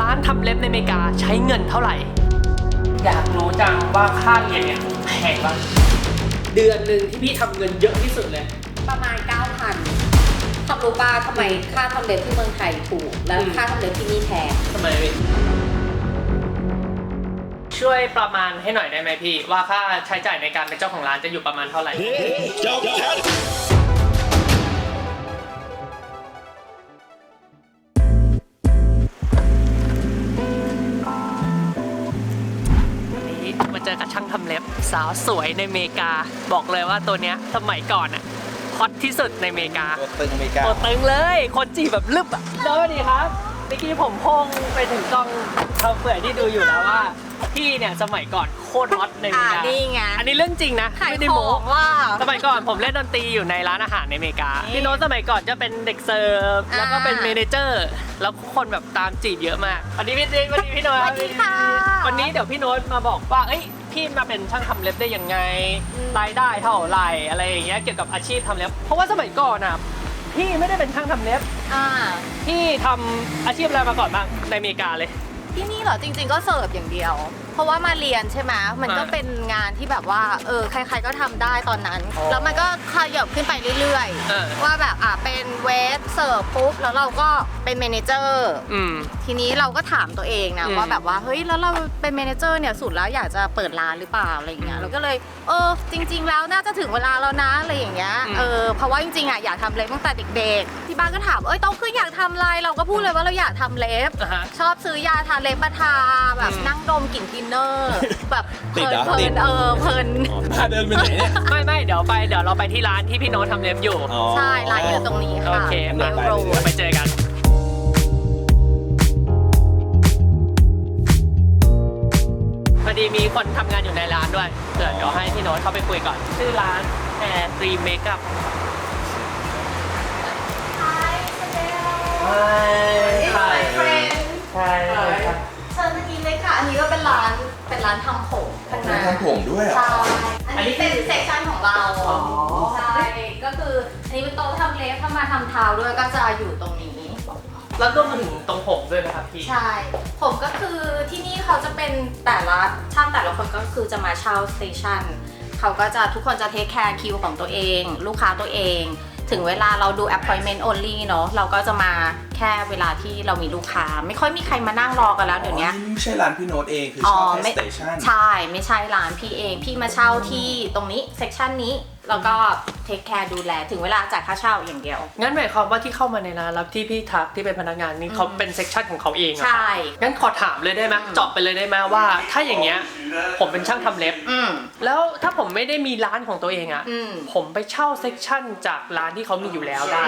ร้านทำเล็บในอเมริกาใช้เงินเท่าไหร่ อยากรู้จังว่าค่าเรียนเนี่ยแพงปะเดือนหนึ่งที่พี่ทำเงินเยอะที่สุดเลย ประมาณ 9,000ทำรู้ป่ะทำไมค่าทำเล็บที่เมืองไทยถูก แล้วอืมค่าทำเล็บที่นี่แพง ทำไมพี่ช่วยประมาณให้หน่อยได้ไหมพี่ ว่าค่าใช้จ่ายในการเป็นเจ้าของร้านจะอยู่ประมาณเท่าไหร่วัน เจอกับช่างทำเล็บ สาวสวยในอเมริกา บอกเลยว่าตัวเนี้ยสมัยก่อนอะฮอตที่สุดในอเมริกา ตัวตึงอเมริกาตัวตึงเลย คนจีบแบบลึบอะสวัสดีครับเมื่อกี้ผมพงไปถึงกล้องเขาเปื่อยที่ดูอยู่แล้วว่า พี่เนี่ยสมัยก่อนโคตรฮอตในอเมอ่าริกานี่ไงอันนี้เรื่องจริงนะขายไม่ได้ขโม้องว่า สมัยก่อนผมเล่นดนตรีอยู่ในร้านอาหารในอเมริกานี่พี่โน้ตสมัยก่อนจะเป็นเด็กเสิร์ฟอ่าแล้วก็เป็นเมเนเจอร์แล้วคนแบบตามจีบเยอะมากวันนี้พี่ติ๊กวันนี้พี่โน้ตสวัสดีค่ะวันนี้เดี๋ยวพี่โน้ตมาบอกว่าเอ้ยพี่มาเป็นช่างทำเล็บได้ยังไงรายได้เท่าไหร่อะไรอย่างเงี้ยเกี่ยวกับอาชีพทำเล็บเพราะว่าสมัยก่อนอะพี่ไม่ได้เป็นช่างทำเล็บ อ่า พี่ทำอาชีพอะไรมาก่อนบ้างในอเมริกาเลย ที่นี่เหรอจริง ๆ ก็เสิร์ฟอย่างเดียว เพราะว่ามาเรียนใช่ไหมมันก็อ่า เป็นงานที่แบบว่าเออใคร ๆก็ทำได้ตอนนั้น อ๋อแล้วมันก็ขยับขึ้นไปเรื่อยเออ ๆ ว่าแบบอะเป็นเวทเสิร์ฟปุ๊บแล้วเราก็เป็นเมเนเจอร์ อืม ทีนี้เราก็ถามตัวเองนะอืม ว่าแบบว่าเฮ้ยแล้วเราเป็นเมเนเจอร์เนี่ยสุดแล้วอยากจะเปิดร้านหรือเปล่าอะไรอย่างเงี้ยอืมเราก็เลยเออจริง ๆ แล้วน่าจะถึงเวลาแล้วนะอะไรอย่างเงี้ยอืมเออเพราะว่าจริงๆอะอยากทำเล็บตั้งแต่เด็กๆที่บ้านก็ถามเอ้ยโตขึ้นอยากทำอะไรเราก็พูดเลยว่าเราอยากทำเล็บ อะฮะ ชอบซื้อยาทาเล็บมาทาแบบอืม นั่งดมกลิ่นทินเนอร์ แบบเพติดลิเหรนอเพลิติด นเออเพลินพาเดินไปไหนเนี่ย ไม่ไม่เดี๋ยวไปเดี๋ยวเราไปที่ร้านที่พี่โน้ตทำเล็บอยู่อ๋อใช่ร้านอยู่ตรงนี้โอค่ะเคเมมาลไป โรเลยดไปเจอกัน มีคนทำงานอยู่ในร้านด้วยเดี๋ยวเดี๋ยวให้พี่โน้ตเข้าไปคุยก่อน ชื่อร้านแอร์รีเมคอัพใช่ใช่ใช่ครับ เชิญทางนี้เลยค่ะ อันนี้ก็เป็นร้าน เป็นร้านทำผมข้างในทำผมด้วยเหรอ ใช่อันนี้เป็นเซสชันของเราอ๋อ ใช่ ก็คือ อันนี้เป็นโต๊ะทำเล็บถ้ามาทำเท้าด้วยก็จะอยู่ตรงนี้ แล้วก็มาถึงตรงผมด้วยนะครับพี่ ใช่ ผมก็คือที่นี่เขาจะเป็นแต่ละช่างแต่ละคนก็คือจะมาเช่าสเตชันเขาก็จะทุกคนจะเทคแคร์คิวของตัวเอง ลูกค้าตัวเอง ถึงเวลาเราดู appointment only เนอะเราก็จะมาแค่เวลาที่เรามีลูกค้า ไม่ค่อยมีใครมานั่งรอกันแล้วเดี๋ยวนี้อ๋อนี่ไม่ใช่ร้านพี่โน้ตเองคืออ๋อเช่าแค่ไม่สเตชันใช่ไม่ใช่ร้านพี่เองพี่มาเช่าที่ตรงนี้เซกชันนี้แล้วก็เทคแคร์ดูแลถึงเวลาจ่ายค่าเช่าอย่างเดียว งั้นหมายความว่าที่เข้ามาในร้านแล้วที่พี่ทักที่เป็นพนักงานนี่เขาเป็นเซ็กชันของเขาเองเหรอใช่ งั้นขอถามเลยได้ไหมเจาะไปเลยได้ไหมว่า ถ้าอย่างเงี้ยผมเป็นช่างทำเล็บอืมแล้วถ้าผมไม่ได้มีร้านของตัวเองอะอืมผมไปเช่าเซ็กชันจากร้านที่เขามีอยู่แล้วได้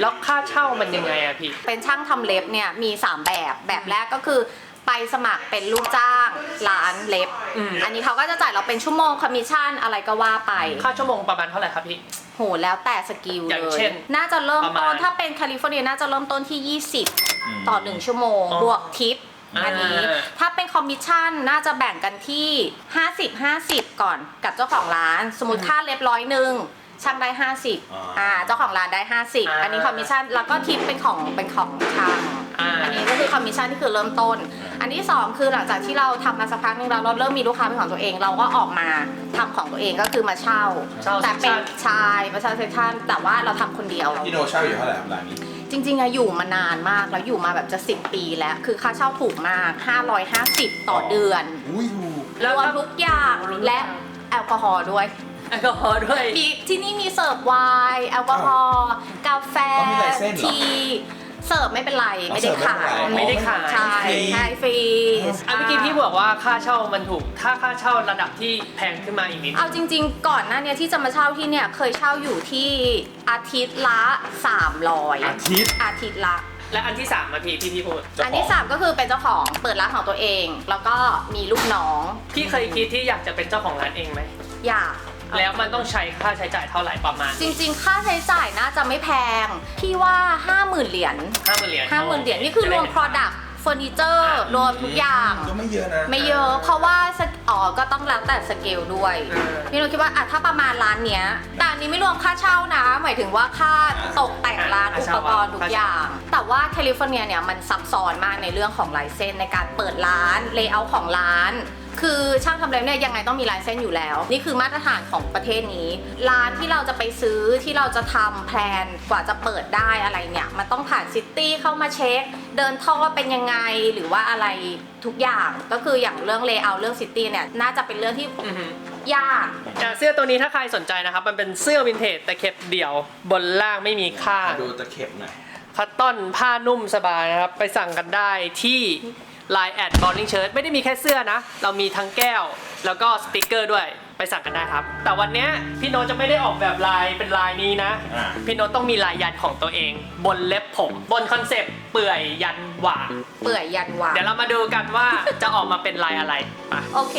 แล้วค่าเช่ามันยังไงอะพี่เป็นช่างทำเล็บเนี่ยมี 3 แบบแบบแรกก็คือไปสมัครเป็นลูกจ้างร้านเล็บอืมอันนี้เขาก็จะจ่ายเราเป็นชั่วโมงคอมมิชชั่นอะไรก็ว่าไป ค่าชั่วโมงประมาณเท่าไหร่ครับพี่ โหแล้วแต่สกิลอย่างเลเช่ย นน่าจะเริ่มประมาต้ณนถ้าเป็นแคลิฟอร์เนียน่าจะเริ่มต้นที่ 20 ต่อ 1 ชั่วโมง อ๋อบวกทิป อ่า อันนี้ ถ้าเป็นคอมมิชชั่นน่าจะแบ่งกันที่ 50 50 ก่อนกับเจ้าของร้าน สมมติค่าเล็บร้อยหนึ่ง ช่างได้ 50อ่าเจ้าของร้านได้ 50อันนี้คอมมิชชั่นแล้วก็ทิปเป็นของเป็นของช่างอ่า อันนี้ก็คือคอมมิชชั่นที่คือเริ่มต้น อันที่2คือหลังจากที่เราทำมาสักพักหนึงแล้วเราเริ่มมีลูกค้าเป็นของตัวเอง เราก็ออกมาทำของตัวเองก็คือมาเช่า เช่าแต่เป็น section ชายมาเช่าเซสชั่นแต่ว่าเราทำคนเดียว พี่โน้ตเช่าอยู่เท่าไหร่ครับร้านนี้ จริงๆอะอยู่มานานมากแล้วอยู่มาแบบจะ 10 ปีแล้ว คือค่าเช่าถูกมาก 550 ต่อเดือนอุ้ยถูก แล้วรวมทุกอย่างและแอลกอฮอล์ด้วย แอลกอฮอล์ด้วย มีที่นี่มีเสิร์ฟไวน์แอลกอฮอล์กาแฟอ๋อมีลายเส้นเหรอทีเสิร์ฟไม่เป็นไรไม่ได้ขายอ๋อไม่ได้ขายใช่ฟรี ใช่ฟรีอะเมื่อกี้พี่บอกว่าค่าเช่ามันถูก ถ้าค่าเช่าระดับที่แพงขึ้นมาอีกนิด เอาจริง ๆ ก่อนหน้าเนี้ยที่จะมาเช่าที่เนี่ยเคยเช่าอยู่ที่อาทิตย์ละ300อาทิตย์ อาทิตย์ละ และอันที่สามมาพี่ที่พี่พูด เจ้าของ อันที่3ก็คือเป็นเจ้าของเปิดร้านของตัวเอง แล้วก็มีลูกน้องพี่เคยคิดที่อยากจะเป็นเจ้าของร้านเองไหม อยาก แล้วมันต้องใช้ค่าใช้จ่ายเท่าไหร่ประมาณจริง ๆ ค่าใช้จ่ายน่าจะไม่แพง พี่ว่า 50,000 เหรียญ ห้าหมื่นเหรียญ 50,000 เหรียญนี่คือรวม product เฟอร์นิเจอร์รวมทุกอย่าง ก็ไม่เยอะนะไม่เยอะเพราะว่าสเกอ๋อก็ต้องแล้วแต่สเกลด้วยเออพี่นุ้ยคิดว่าอะถ้าประมาณร้านเนี้ย แต่อันนี้ไม่รวมค่าเช่านะ หมายถึงว่าค่าตกแต่งร้านค่าอุเช่าปกรณ์ทุกอย่าง แต่ว่าแคลิฟอร์เนียเนี่ยมันซับซ้อนมากในเรื่องของลายเส้นในการเปิดร้านเลเยอร์ของร้าน คือช่างทำเล็บเนี่ยยังไงต้องมีลายเส้นอยู่แล้ว นี่คือมาตรฐานของประเทศนี้ ร้านที่เราจะไปซื้อที่เราจะทำแพลนกว่าจะเปิดได้อะไรเนี่ยมันต้องผ่านซิตี้เข้ามาเช็ค เดินท่อเป็นยังไงหรือว่าอะไรทุกอย่างก็คืออย่างเรื่องเลเยอร์เรื่องซิตี้เนี่ยน่าจะเป็นเรื่องที่อือหือยาก อะเสื้อตัวนี้ถ้าใครสนใจนะครับ มันเป็นเสื้อวินเทจแต่เข็บเดี่ยว บนล่างไม่มีข้างดูตะเข็บหน่อย คัตตอนผ้านุ่มสบายนะครับ ไปสั่งกันได้ที่ Line แอดบอลลิงเชิร์ตไม่ได้มีแค่เสื้อนะ เรามีทั้งแก้ว แล้วก็สติกเกอร์ด้วยไปสั่งกันได้ครับ แต่วันเนี้ยพี่โน้ตจะไม่ได้ออกแบบลายเป็นลายนี้นะ อ่า พี่โน้ตต้องมีลายยันของตัวเอง บนเล็บผม บนคอนเซปต์เปื่อยยันหวานเปื่อยยันหวานเดี๋ยวเรามาดูกันว่า จะออกมาเป็นลายอะไรไปโอเค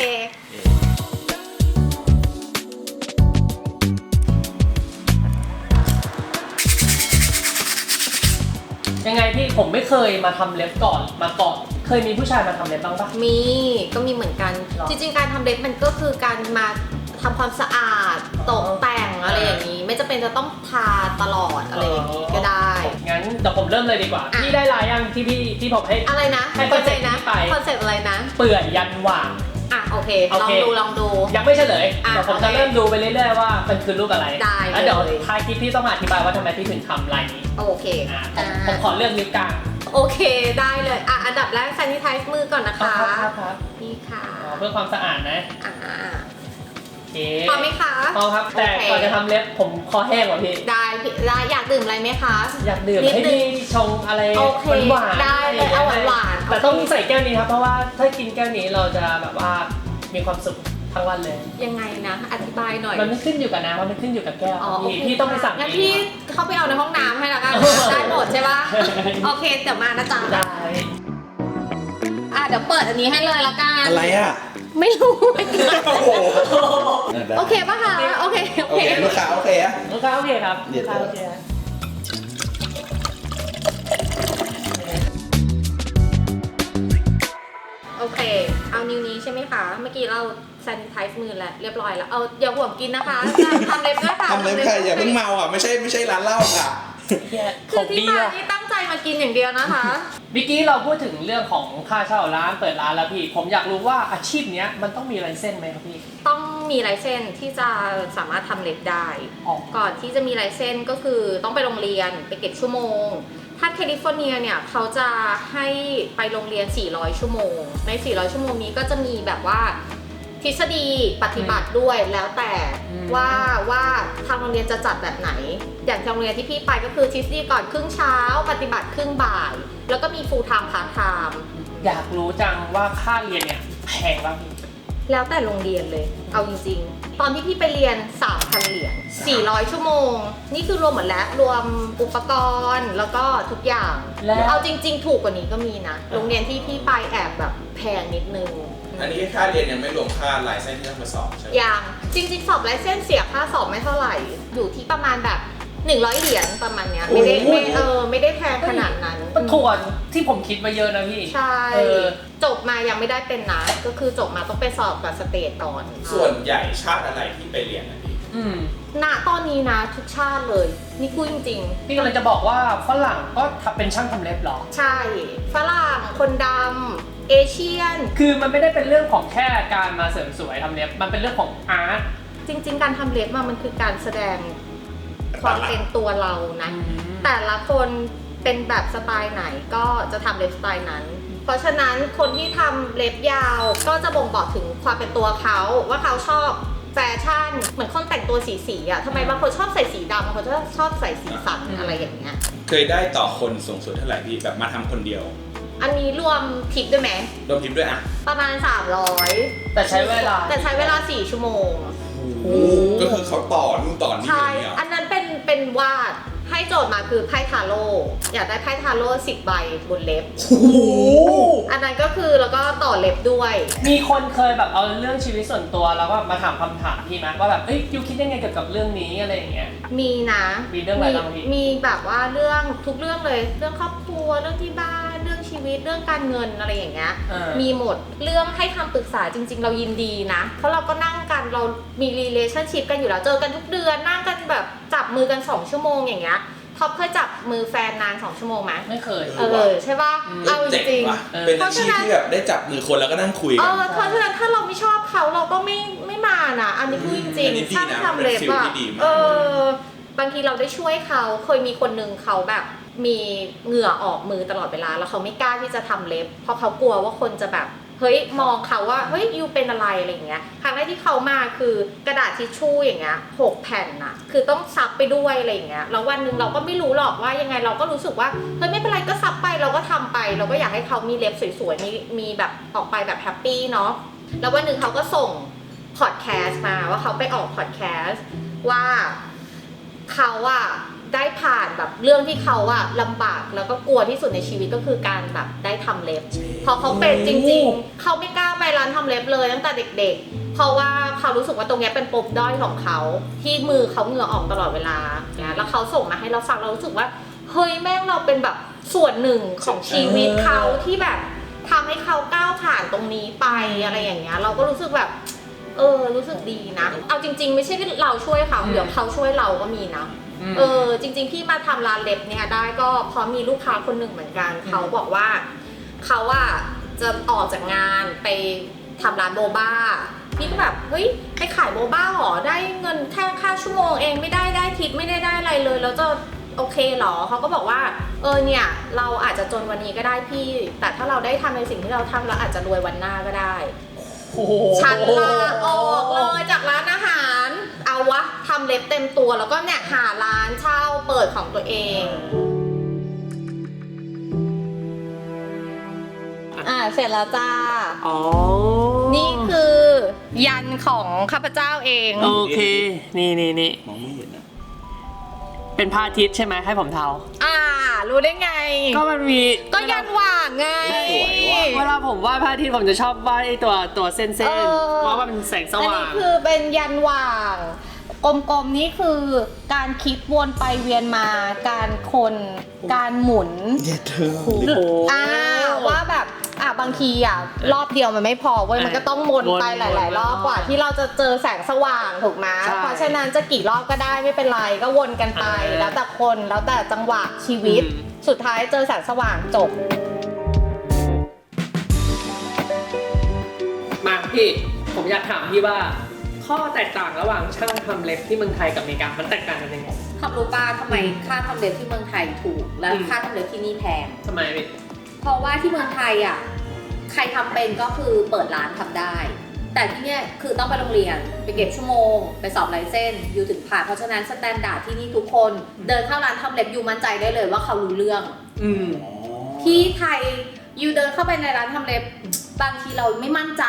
ยังไงพี่ผมไม่เคยมาทำเล็บก่อนมาก่อน เคยมีผู้ชายมาทำเล็บบ้างปะ มีก็มีเหมือนกัน หรอจริงๆ การทำเล็บมันก็คือการมาทำความสะอาดตกแต่งอะไรอย่างนี้ ไม่จำเป็นจะต้องทาตลอดอะไรอย่างนี้ก็ได้ งั้นเดี๋ยวผมเริ่มเลยดีกว่า อะ พี่ได้ลายยังที่พี่ที่ผมให้ อะไรนะให้คอนเซ็ปต์นะนี้ไป คอนเซ็ปต์อะไรนะ เปื่อยยันหวานอะโอเค โอลองเค ดูลองดู ยังไม่เฉลยอะเดี๋ยวผมโอเคจะเริ่มดูไปเรื่อยๆว่ามันคือรูปอะไรได้แล้วเดี๋ยวเลย ท้ายคลิปพี่ต้องมาอธิบายว่าทำไมพี่ถึงทำลายนี้โอเคอะผมอ่าผมขอเลือกนิ้วกลาง โอเคได้เลยอะอันดับแรก sanitize มือก่อนนะคะครับครับนี่ค่ะอ๋อเพื่อความสะอาดนะอ่าโอเคพร้อมไหมคะ พร้อมครับ แต่โอเค ก่อนจะทำเล็บผมคอแห้งว่ะพี่ ได้พี่ได้อยากดื่มอะไรไหมคะ อยากดื่มนิดให้นึงพี่ชงอะไรโอเคหวานๆได้เลยเอาหวานๆแต่โอเค ต้องใส่แก้วนี้ครับ เพราะว่าถ้ากินแก้วนี้เราจะแบบว่ามีความสุข ทั้งวันเลย ยังไงนะ อธิบายหน่อย มันไม่ขึ้นอยู่กับน้ำมันขึ้นอยู่กับแก้วอ๋อโอพี่เคพี่ต้องไปสั่งงั้นเองพี่เข้าไปเอาในห้องน้ำให้ละกันได้หมดใช่ปะโอเคเดี๋ยวมานะจ๊ะได้อะเดี๋ยวเปิดอันนี้ให้เลยละกันอะไรอะไม่รู้เหมือนกันโอ้โหโอเคปะคะโอเคโอโอเคเคลูกค้าโอเคอะลูกค้าโอเคครับเดี๋ยวลูกค้าโอเค มคะเมื่อกี้เรา sanitize มือแล้วเรียบร้อยแล้ว เอาอย่าห่วงกินนะคะทำเล็บด้วยค่ะทำเลยค่ะอย่าเพิ่งเมาอะไม่ใช่ไม่ใช่ร้านเหล้าค่ะเนี่ยคือของที่ดีมาอะนี่ตั้งใจมากินอย่างเดียวนะคะเมื่อกี้เราพูดถึงเรื่องของค่าเช่าร้านเปิดร้านแล้วพี่ ผมอยากรู้ว่าอาชีพเนี้ยมันต้องมีลายเส้นไหมครับพี่ ต้องมีลายเส้นที่จะสามารถทำเล็บได้อ๋อก่อนที่จะมีลายเส้นก็คือต้องไปโรงเรียนไปเก็บชั่วโมง ถ้าแคลิฟอร์เนียเนี่ยเขาจะให้ไปโรงเรียน 400 ชั่วโมง ใน 400 ชั่วโมงนี้ก็จะมีแบบว่าทฤษฎีปฏิบัติด้วยแล้วแต่อืมว่าว่าทางโรงเรียนจะจัดแบบไหน อย่างทางโรงเรียนที่พี่ไปก็คือทฤษฎีก่อนครึ่งเช้า ปฏิบัติครึ่งบ่าย แล้วก็มี full time part time อยากรู้จังว่าค่าเรียนเนี่ยแพงป่ะพี่ แล้วแต่โรงเรียนเลย เอาจริงๆ ตอนที่พี่ไปเรียน 3,000 เหรียญ 400 ชั่วโมง นี่คือรวมหมดแล้ว รวมอุปกรณ์แล้วก็ทุกอย่าง แล้ว เอาจริง ๆ ถูกกว่านี้ก็มีนะ โรงเรียนที่พี่ไปแอบแบบแพงนิดนึง อันนี้ค่าเรียนยังไม่รวมค่าลายเส้นที่ต้องมาสอบใช่ไหมอย่างจริงๆ สอบไลเซนส์เสียค่าสอบไม่เท่าไหร่ อยู่ที่ประมาณแบบ 100เหรียญประมาณเนี้ยไม่ได้ไม่เออไม่ได้แพงขนาดนั้นมันถ่วนที่ผมคิดมาเยอะนะพี่ใช่เออจบมายังไม่ได้เป็นนะก็คือจบมาต้องไปสอบกับสเตทก่อนส่วนใหญ่ชาติอะไรที่ไปเรียนนะพี่อืมณตอนนี้นะทุกชาติเลย นี่พูดจริงพี่กำลังจะบอกว่าฝรั่งก็ทำเป็นช่างทำเล็บเหรอๆใช่ ฝรั่ง คนดำ เอเชียน คือมันไม่ได้เป็นเรื่องของแค่การมาเสริมสวยทำเล็บ มันเป็นเรื่องของอาร์ต จริง ๆ การทำเล็บมามันคือการแสดง ความเป็นตัวเรานะแต่ละคนเป็นแบบสไตล์ไหนก็จะทำเล็บสไตล์นั้น เพราะฉะนั้นคนที่ทำเล็บยาวก็จะบ่งบอกถึงความเป็นตัวเขาว่าเขาชอบแฟชั่นเหมือนคนแต่งตัวสีสีๆอะทำไมบางคนชอบใส่สีดำบางคนชอบชอบใส่สีสันอะไรอย่างเงี้ยเคยได้ต่อคนสูงสุดเท่าไหร่พี่แบบมาทำคนเดียว อันนี้รวมทิปด้วยไหมรวมทิปด้วยอะประมาณ 300 แต่ใช้เวลาแต่ใช้เวลา 4 ชั่วโมงก็คือเขาต่อนู่นต่อนี่ใช่อย่างเงี้ยเหรออันนั้นเป็น เป็นวาดให้โจทย์มาคือไพ่ทาโร่อยากได้ไพ่ทาโร่สิบใบบนเล็บ โอ้โหอันนั้นก็คือแล้วก็ต่อเล็บด้วย มีคนเคยแบบเอาเรื่องชีวิตส่วนตัวแล้วก็มาถามคำถามพี่ไหมว่าแบบเอ้ยยูคิดยังไงเกี่ยวกับเรื่องนี้อะไรอย่างเงี้ย มีนะมีเรื่องอะไรบ้างพี่ มีแบบว่าเรื่องทุกเรื่องเลย เรื่องครอบครัวเรื่องที่บ้านเรื่องชี วิตวิตเรื่องการเงินอะไรอย่างเงี้ย เออ มีหมดเรื่องให้คำปรึกษาจริง ๆ เรายินดีนะ เพราะเราก็นั่งกันเรามี relationship กันอยู่แล้วเจอกันทุกเดือนนั่งกันแบบจับมือกัน2ชั่วโมงอย่างเงี้ยท็อปเคยจับมือแฟนนาน2ชั่วโมงไหมไม่เคย เออใช่ป่ะอืม เอาจเจ๋งริงว่ะเออ เป็นอาชีพที่แบบได้จับมือคนแล้วก็นั่งคุยๆเอกัน อเพราะฉะนั้นถ้าเราไม่ชอบเขาเราก็ไม่ไม่มานะอันนี้พูดจอืริมงอันนี้ดีๆช่างนะทำเล็บเป็นฟิลอะที่ดีมาก เออบางทีเราได้ช่วยเขาเคยมีคนหนึ่งเขาแบบ มีเหงื่อออกมือตลอดเวลา แล้วเขาไม่กล้าที่จะทำเล็บ เพราะเขากลัวว่าคนจะแบบเฮ้ยมองเขาว่าเฮ้ยยูเป็นอะไรอะไรอย่างเงี้ยครั้งแรกที่เขามาคือกระดาษทิชชู่อย่างเงี้ยหกแผ่นน่ะ คือต้องซับไปด้วยอะไรอย่างเงี้ยแล้ววันหนึ่งเราก็ไม่รู้หรอกว่ายังไงเราก็รู้สึกว่าเฮ้ยไม่เป็นไรก็ซับไปเราก็ทำไป เราก็อยากให้เขามีเล็บสวยๆมีมีแบบออกไปแบบแฮปปี้เนาะแล้ววันหนึ่งเขาก็ส่งพอดแคสต์มาว่าเขาไปออกพอดแคสต์ว่าเขาอะ ได้ผ่านแบบเรื่องที่เขาอะลำบากแล้วก็กลัวที่สุดในชีวิตก็คือการแบบได้ทำเล็บเพราะเขาเป็นจริง ๆ เขาไม่กล้าไปร้านทำเล็บเลยตั้งแต่เด็ก ๆ เพราะว่าเขารู้สึกว่าตรงเนี้ยเป็นปมด้อยของเขาที่มือเขาเหงื่อออกตลอดเวลาเนี่ยแล้วเขาส่งมาให้เราฟังเรารู้สึกว่าเฮ้ยแม่งเราเป็นแบบส่วนหนึ่งของชีวิตเขาที่แบบทำให้เขาก้าวผ่านตรงนี้ไปอะไรอย่างเงี้ย เราก็รู้สึกแบบ เออรู้สึกดีนะ เอาจริง ๆ ไม่ใช่เราช่วยเขาอืมเดี๋ยวเขาช่วยเราก็มีนะม เออจริง ๆ ที่มาทำร้านเล็บเนี่ยได้ก็เพราะมีลูกค้าคนหนึ่งเหมือนกัน เขาบอกว่าเขาอะจะออกจากงานไปทำร้านโบบ้าพี่ก็แบบเฮ้ยไปขายโบบ้าหรอได้เงินแค่ค่าชั่วโมงเองไม่ได้ได้ทิปไม่ได้ได้อะไรเลยแล้วจะโอเคเหรอเขาก็บอกว่า เออเนี่ย เราอาจจะจนวันนี้ก็ได้พี่ แต่ถ้าเราได้ทำในสิ่งที่เราทำเราอาจจะรวยวันหน้าก็ได้โอ้โหฉันลาออกเลยจากร้านอาหารเอาวะทำเล็บเต็มตัวแล้วก็เนี่ยหาร้านเช่าเปิดของตัวเองอ่าเสร็จแล้วจ้า อ๋อนี่คือยันของข้าพเจ้าเอง โอเค นี่นี่นี่มองไม่เห็นนะเป็นพระอาทิตย์ใช่ไหมให้ผมเทา อ่า รู้ได้ไง ก็มันมีก็ยันหว่างไงเวลาผมวาดพระอาทิตย์ผมจะชอบวาดไอ้ตัวตัวเส้นเออๆเพราะว่ามันแสงสอันว่านี้งคือเป็นยันหว่าง กลมๆนี่คือการคิดวนไปเวียนมา การคนการหมุนเย็ดเธอโอ้โหอ่าว่าแบบอะบางทีอะรอบเดียวมันไม่พอเว้ยเออมันก็ต้องวนวนไปหลาย ๆ รอบวนกว่าที่เราจะเจอแสงสว่างถูกไหมใช่เพราะฉะนั้นจะกี่รอบก็ได้ไม่เป็นไรก็วนกันไปเออแล้วแต่คนแล้วแต่จังหวะชีวิตอืมสุดท้ายเจอแสงสว่างจบมาพี่ผมอยากถามพี่ว่า ข้อแตกต่างระหว่างช่างทำเล็บที่เมืองไทยกับอเมริกา มันแตกต่างกันยังไงคำรู้ป้าทำไมค่าทำเล็บที่เมืองไทยถูก และอืม ค่าทำเล็บที่นี่แพง ทำไมพี่เพราะว่าที่เมืองไทยอะใครทำเป็นก็คือเปิดร้านทำได้ แต่ที่เนี่ยคือต้องไปโรงเรียนไปเก็บชั่วโมง ไปสอบไลเซนส์อยู่ถึงผ่านเพราะฉะนั้นสแตนดาร์ดที่นี่ทุกคน เดินเข้าร้านทำเล็บอยู่มั่นใจได้เลยว่าเขารู้เรื่อง อืมอ๋อที่ไทยยูเดินเข้าไปในร้านทำเล็บ บางทีเราไม่มั่นใจ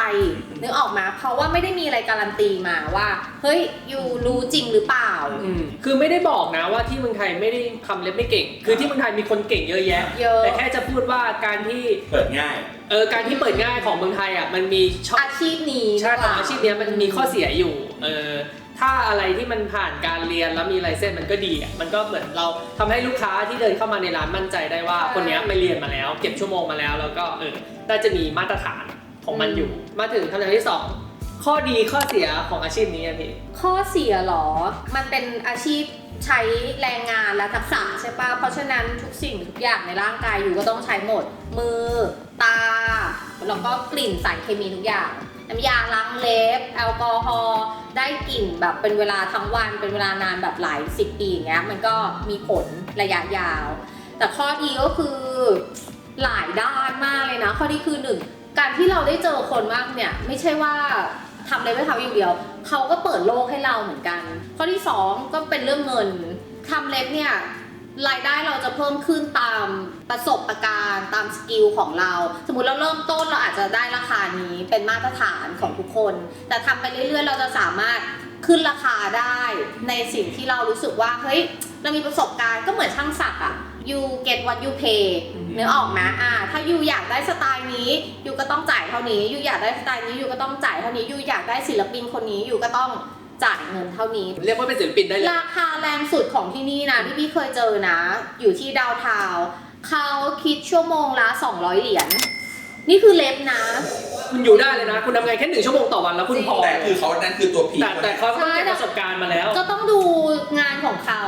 นึกออกมา เพราะว่าไม่ได้มีอะไรการันตีมาว่า เฮ้ยยูรู้จริงหรือเปล่า อืมคือไม่ได้บอกนะว่าที่เมืองไทยไม่ได้ทำเล็บไม่เก่ง คือที่เมืองไทยมีคนเก่งเยอะแยะ เยอะแต่แค่จะพูดว่าการที่เปิดง่าย เออการที่เปิดง่ายของเมืองไทยอะมันมีช่องอาชีพนี้ใช่ของอาชีพเนี้ยมันมีข้อเเสียอยู่เออ ถ้าอะไรที่มันผ่านการเรียนแล้วมีไลเซนส์มันก็ดีอะมันก็เหมือนเราทำให้ลูกค้าที่เดินเข้ามาในร้านมั่นใจได้ว่าใช่คนเนี้ยไปเรียนมาแล้ว เก็บชั่วโมงมาแล้ว แล้วก็เออน่าจะมีมาตรฐานของมันอยู่ มาถึงคำถามที่สองข้อดีข้อเสียของอาชีพนี้อะพี่ข้อเสียเหรอ มันเป็นอาชีพ ใช้แรงงานและทักษะใช่ปะเพราะฉะนั้นทุกสิ่งทุกอย่างในร่างกายอยู่ก็ต้องใช้หมด มือ ตา แล้วก็กลิ่นสารเคมีทุกอย่าง น้ำยาล้างเล็บ แอลกอฮอล์ ได้กลิ่นแบบเป็นเวลาทั้งวัน เป็นเวลานานแบบหลายสิบปีอย่างเงี้ย มันก็มีผลระยะยาว แต่ข้อดีก็คือหลายด้านมากเลยนะ ข้อดีคือหนึ่งการที่เราได้เจอคนมากเนี่ยไม่ใช่ว่า ทำเลยไม่ทำอย่างเดียว เขาก็เปิดโลกให้เราเหมือนกัน ข้อที่สองก็เป็นเรื่องเงินทำเล็บเนี่ยรายได้เราจะเพิ่มขึ้นตามประสบการณ์ตามสกิลของเรา สมมติเราเริ่มต้นเราอาจจะได้ราคานี้เป็นมาตรฐานของทุกคน แต่ทำไปเรื่อยๆ เราจะสามารถขึ้นราคาได้ในสิ่งที่เรารู้สึกว่าเฮ้ยเรามีประสบการณ์ก็เหมือนช่างศักดิ์อะ you get what you pay อืมนึกออกไหมอ่า ถ้ายูอยากได้สไตล์นี้ยูก็ต้องจ่ายเท่านี้ยูอยากได้สไตล์นี้ยูก็ต้องจ่ายเท่านี้ยูอยากได้ศิลปินคนนี้ยูก็ต้องจ่ายเงินเท่านี้ เรียกว่าเป็นศิลปินได้เลย ราคาแรงสุดของที่นี่นะที่พี่เคยเจอนะ อยู่ที่ดาวน์ทาวน์เขาคิดชั่วโมงละ200 เหรียญ นี่คือเล็บนะ คุณอยู่ได้เลยนะ คุณทำงานแค่หนึ่งชั่วโมงต่อวันแล้วคุณพอ แต่คือเขานั่นคือตัวพีแต่แต่เขาต้องเก็บประสบการณ์มาแล้ว ก็ต้องดูงานของเขา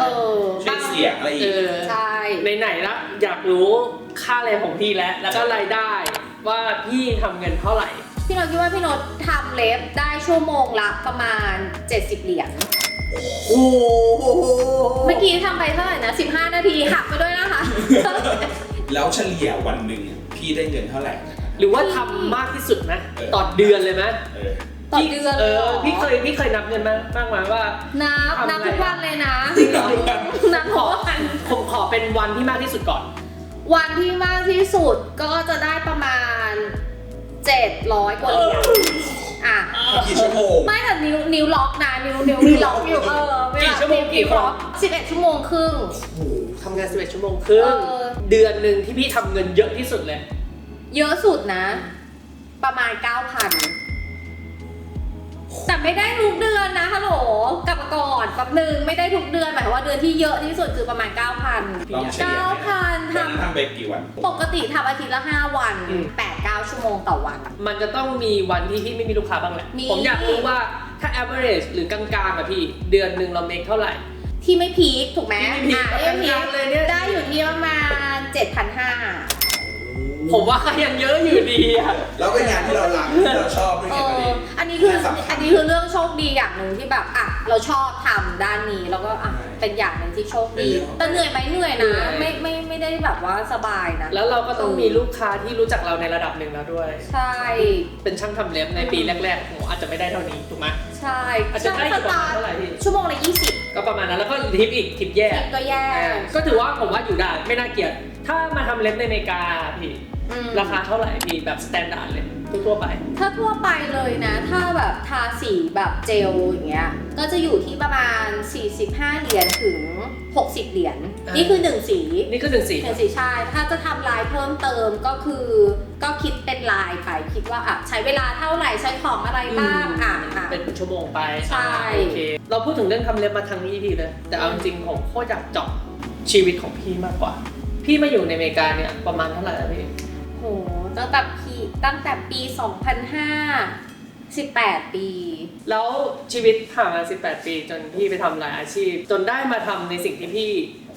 เออช่วยเสียงอะไรอีเอกอใช่ไหนๆละอยากรู้ค่าแรงของพี่แล้วแล้วก็รายได้ว่าพี่ทำเงินเท่าไหร่ พี่โนตคิดว่าพี่โนตทำเล็บได้ชั่วโมงละประมาณ 70 เหรียญ โอ้โหเมื่อกี้ทำไปเท่าไหร่นะ 15 นาทีหักไปด้วยนะคะ แล้วเฉลี่ยวันหนึ่งอะพี่ได้เงินเท่าไหร่หรือว่าทำมากที่สุดไหมเออต่อเดือนเลยไหมเออต่อเดือนเอเลยเหรออพี่เคยพี่เคยนับเงินมาบ้างไหมว่า นับ ทำอะไร นับทุกวันเลยนะ จริงเหรอนับทุกวันผมขอเป็นวันที่มากที่สุดก่อน วันที่มากที่สุดก็จะได้ประมาณ 700 กว่าเหรียญอะ กี่ชั่วโมง ไม่แต่นิ้วนิ้วล็อกนะนิ้วนิ้วมีล็อกอยู่เออเวลากี่ชั่วโมงกี่คนล็อก11ชั่วโมงครึ่งทำงาน 11 ชั่วโมงครึ่งเออ เดือนหนึ่งที่พี่ทำเงินเยอะที่สุดเลย เยอะสุดนะ ประมาณ 9,000 แต่ไม่ได้ทุกเดือนนะฮัลโหลกลับมาก่อนแป๊บนึงไม่ได้ทุกเดือนหมายความว่าเดือนที่เยอะที่สุดคือประมาณ 9,000 ลองเฉลี่ย9,000วันทนั้นทำไปกี่วันำปกติทำอาทิตย์ละ 5 วัน อืม 8-9 ชั่วโมงต่อวัน มันจะต้องมีวันที่พี่ไม่มีลูกค้าบ้างแหละ มี ผมอยากรู้ว่าถ้า average หรือกลางๆอะพี่ เดือนหนึ่งเราเมคเท่าไหร่ ที่ไม่พีคถูกไหมที่ไม่พีคอะแบบไม่พีกลางๆเลยเนี่ย ได้อยู่ที่ประมาณ7,500 ผมว่าก็ยังเยอะอยู่ดีอะแล้วเป็นงานที่เรารักที่เราชอบด้วยเอไงประเด็อนอันนี้คือสำคัญอันนี้คือเรื่องโชคดีอย่างหนึ่งที่แบบอะเราชอบทำด้านนี้แล้วก็อะเป็นอย่างหนึ่งที่โชคดีแต่เหนื่อยไหมเหนื่อยนะ ไม่ไม่ไม่ได้แบบว่าสบายนะ แล้วเราก็ต้องมีลูกค้าที่รู้จักเราในระดับหนึ่งแล้วด้วย ใช่เป็นช่างทำเล็บในปีแรกๆผมอาจจะไม่ได้เท่านี้ถูกไหม ใช่อาจจะได้อยู่ประมาณเท่าไหร่พี่ ชั่วโมงละยี่สิบก็ประมาณนั้นแล้วก็ทิปอีกทิปแย่ ก็แย่ ก็ถือว่าผมว่าอยู่ได้ไม่น่าเกลียด ถ้ามาทำเล็บในอเมริกาพี่ อืม ราคาเท่าไหร่พี่แบบสแตนดาร์ดเลยทั่วๆไป ถ้าทั่วไปเลยนะ ถ้าแบบทาสีแบบเจลอย่างเงี้ย ก็จะอยู่ที่ประมาณ 45 เหรียญถึง 60 เหรียญ อ่านี่ นี่คือหนึ่งสีนี่คือหนึ่งสีหนึ่งสีใช่ถ้าจะทำลายเพิ่มเติมก็คือ ก็คิดเป็นลายไปคิดว่าอะใช้เวลาเท่าไหร่ใช้ของอะไรบ้างอะอะ เป็นชั่วโมงไปใช่ อ่าโอเค เราพูดถึงเรื่องทำเล็บมาทางนี้ทีเลย แต่เอาจริงๆผมโคตรอยากเจาะชีวิตของพี่มากกว่า พี่มาอยู่ในอเมริกาเนี่ยประมาณเท่าไหร่แล้วพี่ โหตั้งแต่ปีตั้งแต่ปี 2005 18 ปี แล้วชีวิตผ่านมา 18 ปี จนพี่ไปทำหลายอาชีพ จนได้มาทำในสิ่งที่พี่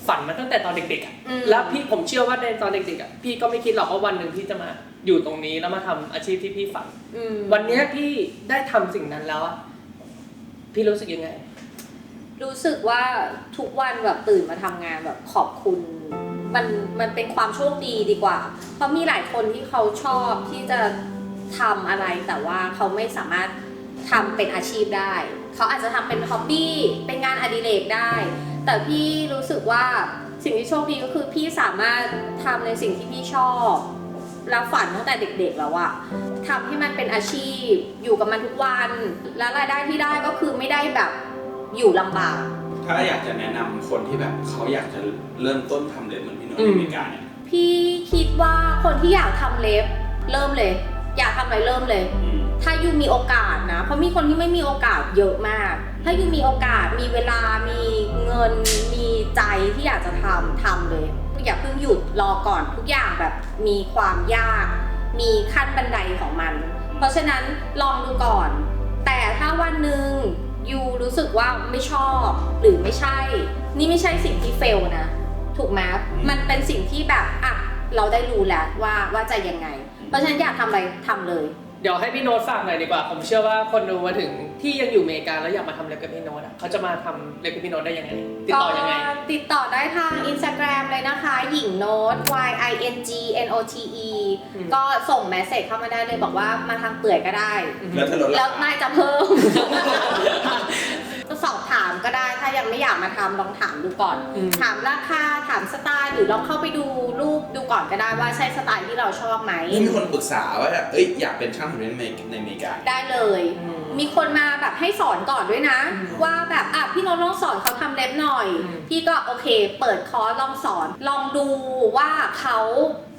ฝันมาตั้งแต่ตอนเด็กๆอะอืม แล้วพี่ผมเชื่อว่าในตอนเด็กๆอะพี่ก็ไม่คิดหรอกว่าวันหนึ่งพี่จะมาอยู่ตรงนี้แล้วมาทำอาชีพที่พี่ฝัน อืมวันเนี้ยพี่ได้ทำสิ่งนั้นแล้วอะพี่รู้สึกยังไง รู้สึกว่าทุกวันแบบตื่นมาทำงานแบบขอบคุณ มันมันเป็นความโชคดีดีกว่า เพราะมีหลายคนที่เขาชอบที่จะทำอะไรแต่ว่าเขาไม่สามารถทำเป็นอาชีพได้ เขาอาจจะทำเป็นฮ็อบบี้เป็นงานอดิเรกได้ แต่พี่รู้สึกว่าสิ่งที่โชคดีก็คือพี่สามารถทำในสิ่งที่พี่ชอบแล้วฝันตั้งแต่เด็กๆแล้วอะทำให้มันเป็นอาชีพอยู่กับมันทุกวัน แล้วรายได้ที่ได้ก็คือไม่ได้แบบอยู่ลำบาก ถ้าอยากจะแนะนำคนที่แบบเขาอยากจะเริ่มต้นทำเล็บเหมือน ในมอเมริกาเนี่ยพี่คิดว่าคนที่อยากทำเล็บเริ่มเลย อยากทำอะไรเริ่มเลย อืมถ้ายูมีโอกาสนะ เพราะมีคนที่ไม่มีโอกาสเยอะมาก ถ้ายูมีโอกาส มีเวลา มีเงิน มีใจที่อยากจะทำทำเลย อย่าเพิ่งหยุดรอก่อนทุกอย่างแบบมีความยาก มีขั้นบันไดของมัน เพราะฉะนั้นลองดูก่อน แต่ถ้าวันหนึ่งยูรู้สึกว่าไม่ชอบหรือไม่ใช่ นี่ไม่ใช่สิ่งที่เฟลนะ ถูกไหมมันเป็นสิ่งที่แบบอะเราได้รู้แล้วว่าว่าจะยังไง เพราะฉะนั้นอยากทำอะไรทำเลย เดี๋ยวให้พี่โน้ตฝากหน่อยดีกว่า ผมเชื่อว่าคนดูมาถึงที่ยังอยู่อเมริกาแล้วอยากมาทำเล็บกับพี่โน้ตอะเขาจะมาทำเล็บกับพี่โน้ตได้ยังไง ติดต่อยังไง ก็ติดต่อได้ทาง Instagram เลยนะคะ หญิงโน้ต y i n g n o t e อืม ก็ส่งแมสเซจเข้ามาได้เลยบอกว่ามาทางเปื่อยก็ได้ แล้วถ้าลดแล้ราวคานายจะเพิ่ม ก็สอบถาม ก็ได้ ถ้ายังไม่อยากมาทำลองถามดูก่อน อืม ถามราคาถามสไตล์หรือลองเข้าไปดูรูปดูก่อนก็ได้ว่าใช่สไตล์ที่เราชอบไหม นี่มีคนปรึกษาว่าแบบเอ้ยอยากเป็นช่างทำเล็บในในอเมริกา ได้เลย อืม มีคนมาแบบให้สอนก่อนด้วยนะ อืมว่าแบบอะพี่โน้ตลองสอนเขาทำเล็บหน่อย อืม พี่ก็โอเค เปิดคอร์สลองสอน ลองดูว่าเขา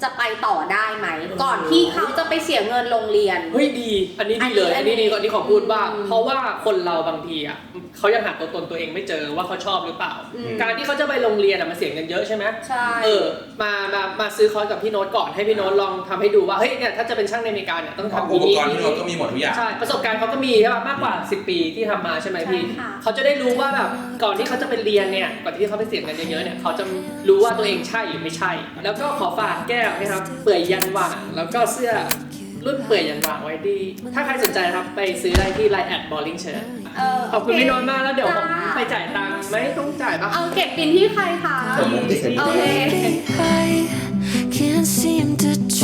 จะไปต่อได้ไหม ก่อนที่เขาจะไปเสียเงินโรงเรียน เฮ้ยดี อันนี้ดีเลย อัอันนนี้ นี้ดีก่อนที่ขอพูดว่าอืมเพราะว่าคนเราบางทีอะเขายังหาตัวตนตัวเองไม่เจอว่าเขาชอบหรือเปล่า อืม การที่เขาจะไปโรงเรียนอะมันเสียเงินเยอะใช่ไหมใช่ เออมามามาซื้อคอร์สกับพี่โน้ตก่อนให้พี่โน้ตลองทำให้ดูว่าเฮ้ยเนี่ยถ้าจะเป็นช่างในอเมริกาเนี่ยต้องทำอุปกรณ์ที่เราก็มีหมดทุกอย่าง ใช่ประสบการณ์เขาก็มีใช่ป่ะมากกว่า 10 ปีที่ทำมาใช่ไหมพี่ใช่ค่ะ เขาจะได้รู้ว่าแบบก่อนที่เขาจะไปเรียนเนี่ยก่อนที่เขาไปเสียเงินเยอะๆเนี่ยเขาจะรู้ว่าตัวเองใช่หรือไม่ใช่ แล้วก็ขอฝากแก้วนะครับเปื่อยยันหว่างแล้วก็เสื้อรุ่นเปื่อยยันหว่างไว้ดี ถ้าใครสนใจนะครับไปซื้อได้ที่ Line แอดบอลลิงเชิร์ เออขอบคุณพี่นนนมากแล้วเดี๋ยวผมไปจ่ายตังค์ไม่ต้องจ่ายป่ะเอาเก็บบินที่ใครคะ โอเค